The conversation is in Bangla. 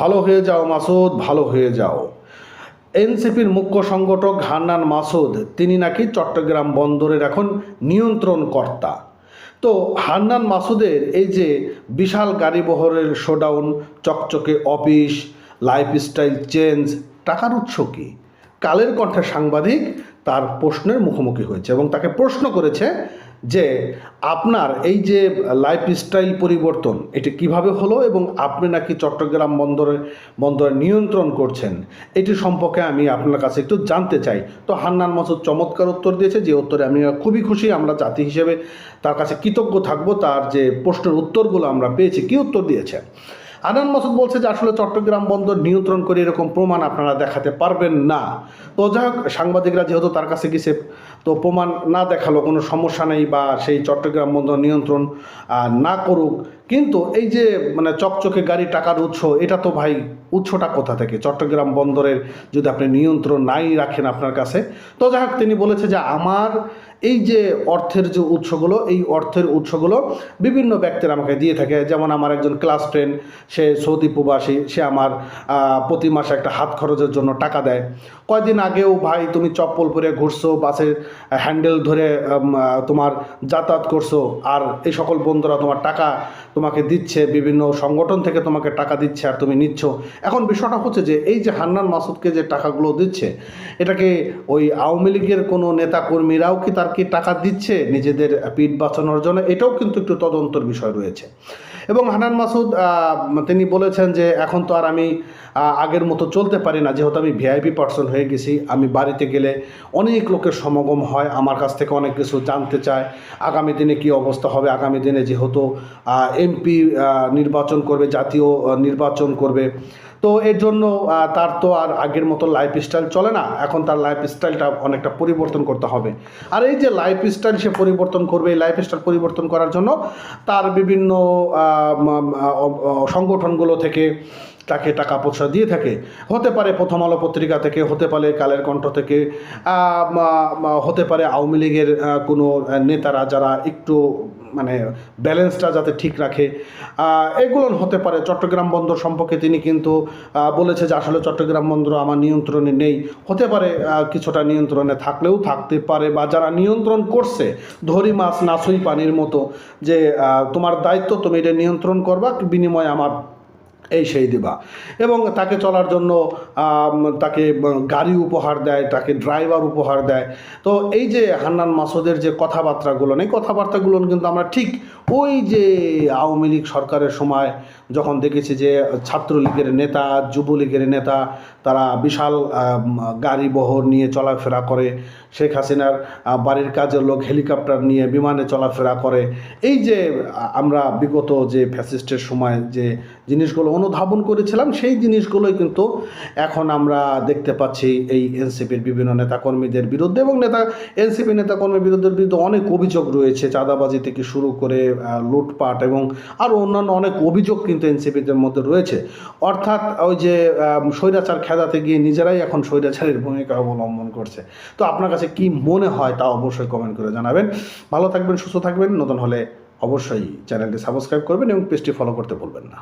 ভালো হয়ে যাও মাসুদ, ভালো হয়ে যাও। এনসিপির মুখ্য সংগঠক হান্নান মাসুদ, তিনি নাকি চট্টগ্রাম বন্দরের এখন নিয়ন্ত্রণ কর্তা। তো হান্নান মাসুদের এই যে বিশাল গাড়ি বহরের শোডাউন চকচকে অফিস লাইফস্টাইল চেঞ্জ টাকার উৎস কী? কালের কণ্ঠে সাংবাদিক তার প্রশ্নের মুখোমুখি হয়েছে এবং তাকে প্রশ্ন করেছে যে আপনার এই যে লাইফস্টাইল পরিবর্তন, এটি কীভাবে হলো এবং আপনি নাকি চট্টগ্রাম বন্দরে বন্দরে নিয়ন্ত্রণ করছেন, এটি সম্পর্কে আমি আপনার কাছে একটু জানতে চাই। তো হান্নান মাসুদ চমৎকার উত্তর দিয়েছে, যে উত্তরে আমি খুবই খুশি, আমরা জাতি হিসেবে তার কাছে কৃতজ্ঞ থাকব, তার যে প্রশ্নের উত্তরগুলো আমরা পেয়েছি, কি উত্তর দিয়েছে? আনান মাসুদ বলছে যে আসলে চট্টগ্রাম বন্দর নিয়ন্ত্রণ করে এরকম প্রমাণ আপনারা দেখাতে পারবেন না। তো যাই হোক, সাংবাদিকরা যেহেতু তার কাছে গেছে, তো প্রমাণ না দেখাল, কোনো সমস্যা নেই বা সেই চট্টগ্রাম বন্দর নিয়ন্ত্রণ না করুক। কিন্তু এই যে মানে চকচকে গাড়ি টাকার উৎস, এটা তো ভাই উৎসটা কোথা থেকে? চট্টগ্রাম বন্দরের যদি আপনি নিয়ন্ত্রণ নাই রাখেন আপনার কাছে। তো যাই হোক, তিনি বলেছে যে আমার এই যে অর্থের যে উৎসগুলো, এই অর্থের উৎসগুলো বিভিন্ন ব্যক্তিরা আমাকে দিয়ে থাকে। যেমন আমার একজন ক্লাস ফ্রেন্ড সে সৌদি প্রবাসী, সে আমার প্রতি মাসে একটা হাত খরচের জন্য টাকা দেয়। কয়দিন আগেও, ভাই, তুমি চপ্পল পরে ঘুরছো বাসের হ্যান্ডেল ধরে তোমার যাতায়াত করছ, আর এই সকল বন্ধুরা তোমার টাকা তোমাকে দিচ্ছে, বিভিন্ন সংগঠন থেকে তোমাকে টাকা দিচ্ছে, আর তুমি নিচ্ছ। এখন বিষয়টা হচ্ছে যে, এই যে হান্নান মাসুদকে যে টাকাগুলো দিচ্ছে, এটাকে ওই আওয়ামী লীগের কোনো নেতা কর্মীরাও কি তার কি টাকা দিচ্ছে নিজেদের পিঠ বাঁচানোর জন্য? এটাও কিন্তু একটু তদন্তর বিষয় রয়েছে। এবং হানান মাসুদ তিনি বলেছেন যে এখন তো আর আমি আগের মতো চলতে পারি না। যেহেতু আমি ভিআইপি পার্সন হয়ে গেছি, আমি বাড়িতে গেলে অনেক লোকের সমাগম হয়, আমার কাছ থেকে অনেক কিছু জানতে চায়। আগামী দিনে কি অবস্থা হবে? আগামী দিনে যেহেতু এমপি নির্বাচন করবে, জাতীয় নির্বাচন করবে। তো এর জন্য তার তো আর আগের মতো লাইফস্টাইল চলে না। এখন তার লাইফস্টাইলটা অনেকটা পরিবর্তন করতে হবে। আর এই যে লাইফস্টাইল সে পরিবর্তন করবে, এই লাইফস্টাইল পরিবর্তন করার জন্য তার বিভিন্ন সংগঠনগুলো থেকে তাকে টাকা পয়সা দিয়ে থাকে। হতে পারে প্রথম আলো পত্রিকা থেকে, হতে পারে কালের কণ্ঠ থেকে হতে পারে আওয়ামী লীগের কোনো নেতারা যারা একটু মানে ব্যালেন্সটা যাতে ঠিক রাখে। এগুলো হতে পারে চট্টগ্রাম বন্দর সম্পর্কে তিনি কিন্তু বলেছে যে আসলে চট্টগ্রাম বন্দর আমার নিয়ন্ত্রণে নেই। হতে পারে কিছুটা নিয়ন্ত্রণে থাকলেও থাকতে পারে বা যারা নিয়ন্ত্রণ করছে, ধরি মাছ নাসুই পানির মতো, যে তোমার দায়িত্ব তুমি এটা নিয়ন্ত্রণ করবা, বিনিময়ে আমার এই সেই দিবা। এবং তাকে চলার জন্য তাকে গাড়ি উপহার দেয়, তাকে ড্রাইভার উপহার দেয়। তো এই যে হান্নান মাসুদের যে কথাবার্তাগুলো নেই কথাবার্তাগুলো কিন্তু আমরা ঠিক ওই যে আওয়ামী লীগ সরকারের সময় যখন দেখেছি যে ছাত্রলীগের নেতা, যুবলীগের নেতা, তারা বিশাল গাড়ি বহর নিয়ে চলাফেরা করে। শেখ হাসিনার বাড়ির কাজের লোক হেলিকপ্টার নিয়ে বিমানে চলাফেরা করে। এই যে আমরা বিগত যে ফ্যাসিস্টের সময় যে জিনিসগুলো অনুধাবন করেছিলাম, সেই জিনিসগুলোই কিন্তু এখন আমরা দেখতে পাচ্ছি এই এনসিপির বিভিন্ন নেতাকর্মীদের বিরুদ্ধে। এবং নেতা, এনসিপি নেতাকর্মীর বিরুদ্ধে বিরুদ্ধে অনেক অভিযোগ রয়েছে। চাঁদাবাজি থেকে শুরু করে লুটপাট এবং আরও অন্যান্য অনেক অভিযোগ কিন্তু এনসিপিদের মধ্যে রয়েছে। অর্থাৎ ওই যে স্বৈরাচার খেদাতে গিয়ে নিজেরাই এখন স্বৈরাচারের ভূমিকা অবলম্বন করছে। তো আপনার কাছে কি মনে হয় তা অবশ্যই কমেন্ট করে জানাবেন। ভালো থাকবেন, সুস্থ থাকবেন। নতুন হলে অবশ্যই চ্যানেলটি সাবস্ক্রাইব করবেন এবং পেজটি ফলো করতে ভুলবেন না।